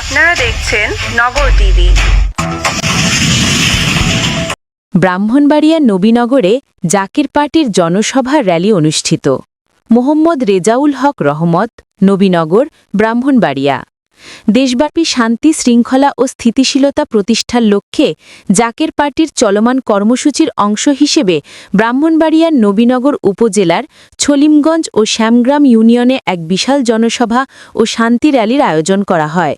আপনারা দেখছেন নগর টিভি। ব্রাহ্মণবাড়িয়া নবীনগরে জাকির পার্টির জনসভা র্যালি অনুষ্ঠিত। মোহাম্মদ রেজাউল হক রহমত, নবীনগর, ব্রাহ্মণবাড়িয়া। দেশব্যাপী শান্তি, শৃঙ্খলা ও স্থিতিশীলতা প্রতিষ্ঠার লক্ষ্যে জাকের পার্টির চলমান কর্মসূচির অংশ হিসেবে ব্রাহ্মণবাড়িয়ার নবীনগর উপজেলার ছলিমগঞ্জ ও শ্যামগ্রাম ইউনিয়নে এক বিশাল জনসভা ও শান্তি র্যালির আয়োজন করা হয়।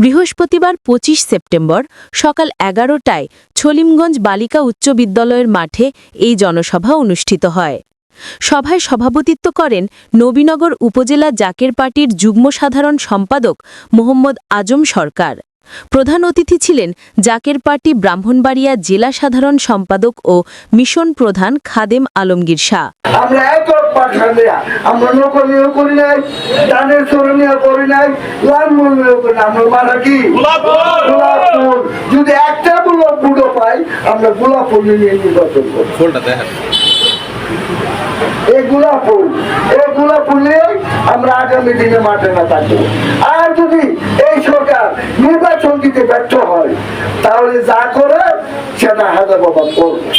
বৃহস্পতিবার ২৫ সেপ্টেম্বর সকাল এগারোটায় ছলিমগঞ্জ বালিকা উচ্চ বিদ্যালয়ের মাঠে এই জনসভা অনুষ্ঠিত হয়। সভায় সভাপতিত্ব করেন নবীনগর উপজেলা জাকের পার্টির যুগ্ম সাধারণ সম্পাদক মোহাম্মদ আজম সরকার। প্রধান অতিথি ছিলেন জাকের পার্টি ব্রাহ্মণবাড়িয়া জেলা সাধারণ সম্পাদক ও মিশন প্রধান খাদেম আলমগীর শাহ। আমরা এক আমরা নকলীয় করি নাই দানের চরণীয় করি নাই লাল মূল্য করি আমরা মারা কি? যদি একটা গোলাপ ফুলও পাই আমরা গোলাপ ফুল নিয়ে নির্বাচন করি এই গোলাপ ফুল এই গোলাপ ফুল নিয়ে আমরা আগামী দিনে মাঠে না থাকব। আর যদি এই সরকার নির্বাচন দিতে ব্যর্থ হয় তাহলে যা করে সেটা হাজার বাবা করবে।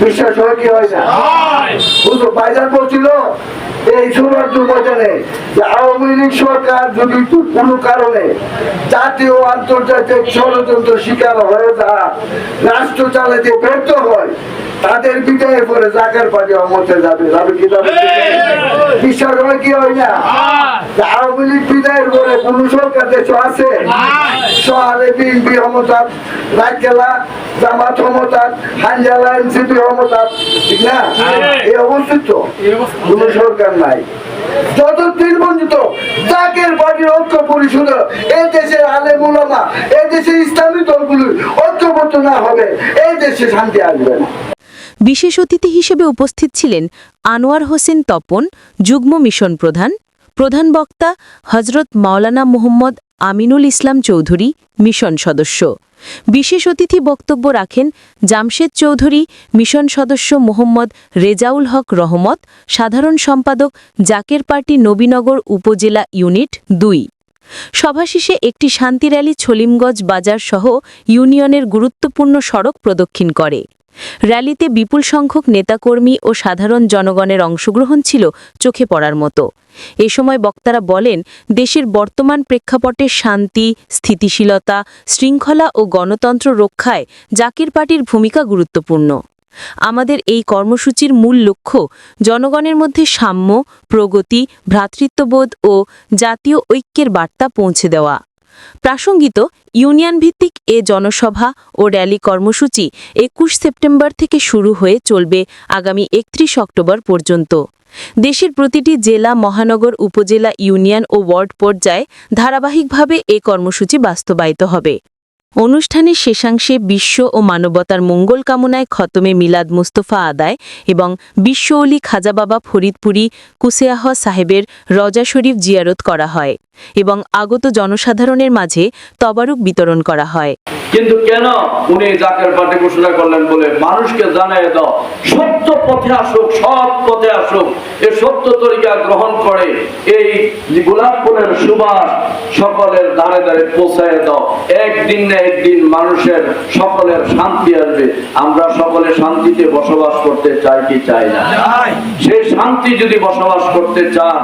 বিশ্বাস হয় কি হয় না? বাইজান বলছিল এই যে আওয়ামী লীগ সরকার যদি কোনো কারণে জাতীয় আন্তর্জাতিক ষড়যন্ত্র শিকার হয়ে যায় রাষ্ট্র চালাতে ব্যর্থ হয় তাদের বিদায়ের পরে জাকার পার্টি অমতে যাবে। যাবে কি যাবে? বিশ্বাস হয় কি হয় না? আওয়ামী লীগ বিদায়ের পরে কোন সরকার দেশ আছে? শহরে বিএনপি জামাত হানজালা এনসিপি ঠিক না? এই অবস্থিত? কোন সরকার নাই। যতদিন পর্যন্ত জাকের পার্টির ঐক্য পরিষদ এই দেশের আলে মোলামা এই দেশের ইসলামী দলগুলি ঐক্যবদ্ধ না হবে এই দেশে শান্তি আসবে না। বিশেষ অতিথি হিসেবে উপস্থিত ছিলেন আনোয়ার হোসেন তপন, যুগ্ম মিশন প্রধান প্রধান বক্তা হজরত মাওলানা মোহাম্মদ আমিনুল ইসলাম চৌধুরী, মিশন সদস্য। বিশেষ অতিথি বক্তব্য রাখেন জামশেদ চৌধুরী, মিশন সদস্য মোহাম্মদ রেজাউল হক রহমত, সাধারণ সম্পাদক জাকের পার্টি নবীনগর উপজেলা ইউনিট দুই। সভা শেষে একটি শান্তি র্যালি ছলিমগঞ্জ বাজার সহ ইউনিয়নের গুরুত্বপূর্ণ সড়ক প্রদক্ষিণ করে। র্যালিতে বিপুল সংখ্যক নেতাকর্মী ও সাধারণ জনগণের অংশগ্রহণ ছিল চোখে পড়ার মতো। এ সময় বক্তারা বলেন, দেশের বর্তমান প্রেক্ষাপটে শান্তি, স্থিতিশীলতা, শৃঙ্খলা ও গণতন্ত্র রক্ষায় জাকির পার্টির ভূমিকা গুরুত্বপূর্ণ। আমাদের এই কর্মসূচির মূল লক্ষ্য জনগণের মধ্যে সাম্য, প্রগতি, ভ্রাতৃত্ববোধ ও জাতীয় ঐক্যের বার্তা পৌঁছে দেওয়া। প্রাসঙ্গিত ইউনিয়ন ভিত্তিক এ জনসভা ও র্যালি কর্মসূচি একুশ সেপ্টেম্বর থেকে শুরু হয়ে চলবে আগামী একত্রিশ অক্টোবর পর্যন্ত। দেশের প্রতিটি জেলা, মহানগর, উপজেলা, ইউনিয়ন ও ওয়ার্ড পর্যায়ে ধারাবাহিকভাবে এ কর্মসূচি বাস্তবায়িত হবে। অনুষ্ঠানের শেষাংশে বিশ্ব ও মানবতার মঙ্গল কামনায় খতমে মিলাদ মুস্তফা আদায় এবং বিশ্ব অলি খাজা বাবা ফরিদপুরি কুসেয়াহ সাহেবের রজা শরীফ জিয়ারত করা হয় এবং আগত জনসাধারণের মাঝে তবারুক বিতরণ করা হয়। কিন্তু কেন উনি জাকের পার্টি ঘোষণা করলেন বলে মানুষকে জানাই দাও? সত্য পথে আসুক সৎ পথে আসুক এ সত্য তরিকা গ্রহণ করে এই গোলাপ ফুলের সুবাস সকলের দ্বারে দ্বারে পৌঁছায় দাও। একদিন না একদিন মানুষের সকলের শান্তি আসবে। আমরা সকলে শান্তিতে বসবাস করতে চাই কি চাই না? সেই শান্তি যদি বসবাস করতে চান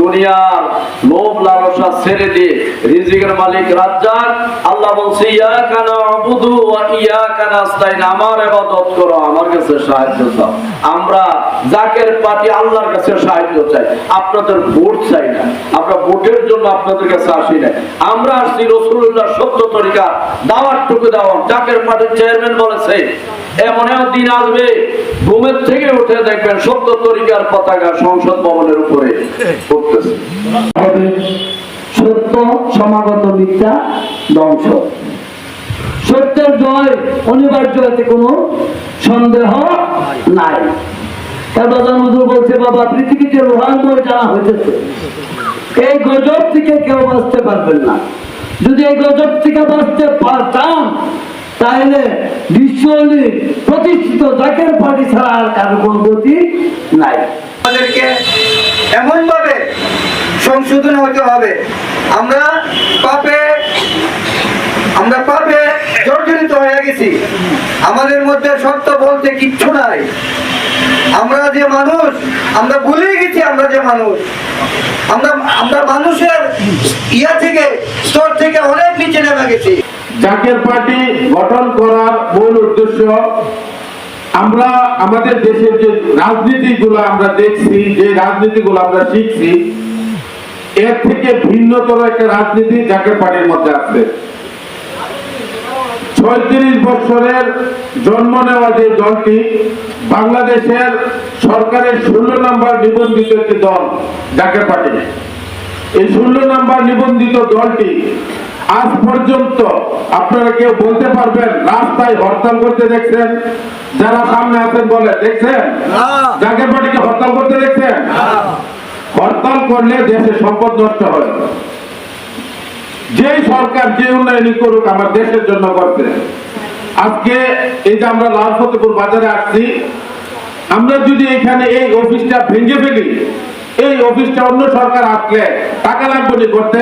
দুনিয়ার লোভ লালসা ছেড়ে দিয়ে রিজিকের মালিক রাজ্জাক আল্লাহ বলছে ইয়া ইয়াকা না'বুদু ওয়া ইয়াকা নাস্তাইন, আমার ইবাদত করো, আমার কাছে সাহায্য চাও। আমরা আল্লাহর কাছে সাহায্য চাই, আপনাদের ভোট চাই না। আমরা ভোটের জন্য আপনাদের কাছে আসি না আমরা আসছি রাসূলুল্লাহ সত্য তরিকা চেয়ারম্যান বলেছে, এমন দিন আসবে, ঘুমের থেকে উঠে দেখবেন সত্য তরিকার পতাকা সংসদ ভবনের উপরে উঠতেছে। সত্য, সমাগত মিথ্যা, ধ্বংস। সত্যের জয়, অনিবার্য এতে কোনো সন্দেহ নাই। কাদাদান হুজুর বলছে, বাবা, পৃথিবীতে রোহানময় জানা হইতেছে, এই গজব থেকে কেউ বাঁচতে পারবেন না। যদি এই গজব থেকে বাঁচতে পারতাম, তাহলে বিশ্বলি প্রতিষ্ঠিত জাকের পার্টি ছাড়া আর কারও কোনো গতি নাই। আমাদেরকে এমন ভাবে সংশোধন হতে হবে। আমরা পাপের আমরা পাপে জর্জরিত হয়ে গেছি আমাদের মধ্যে সত্য বলতে কিচ্ছু নাই। আমরা যে মানুষ, আমরা ভুলে গেছি আমরা যে মানুষ। আমরা আমরা মানুষের ইয়া থেকে, স্তর থেকে অনেক নিচে নেমে গেছি। জাকের পার্টি গঠন করার মূল উদ্দেশ্য, আমরা আমাদের দেশের যে রাজনীতিগুলো আমরা দেখছি, যে রাজনীতিগুলো আমরা শিখছি, এর থেকে ভিন্নতর একটা রাজনীতি জাকের পার্টির মধ্যে আছে। ছয়ত্রিশ বছরের জন্ম নেওয়া যে দলটি বাংলাদেশের সরকারের ষোলো নম্বর নিবন্ধিত একটি দল জাকের পার্টি এই ষোলো নাম্বার নিবন্ধিত দলটি আজ পর্যন্ত আপনারা কেউ বলতে পারবেন রাস্তায় হরতাল করতে দেখছেন যারা সামনে আছেন বলে দেখছেন? জাগের পার্টিকে হরতাল করতে দেখছেন? হরতাল করলে দেশে সম্পদ নষ্ট হয়। যেই সরকার যে উন্নয়নই করুক আমার দেশের জন্য করতে আজকে এই যে আমরা লাল ফতেপুর বাজারে আসছি আমরা যদি এখানে এই অফিসটা ভেঙে ফেলি এই অফিসটা অন্য সরকার আসলে টাকা লাগবে নি করতে?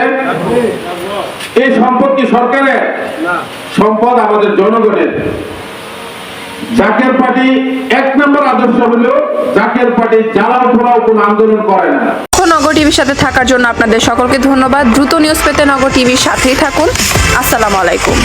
এই সম্পদ কি সরকারের? সম্পদ আমাদের জনগণের। জাকের পার্টি এক নম্বর আদর্শ হলো জাকের পার্টি জ্বালাও পোড়াও কোনো আন্দোলন করে না। নগর টিভির সাথে থাকার জন্য আপনাদের সকলকে ধন্যবাদ। দ্রুত নিউজ পেতে নগর টিভির সাথেই থাকুন। আসসালামু আলাইকুম।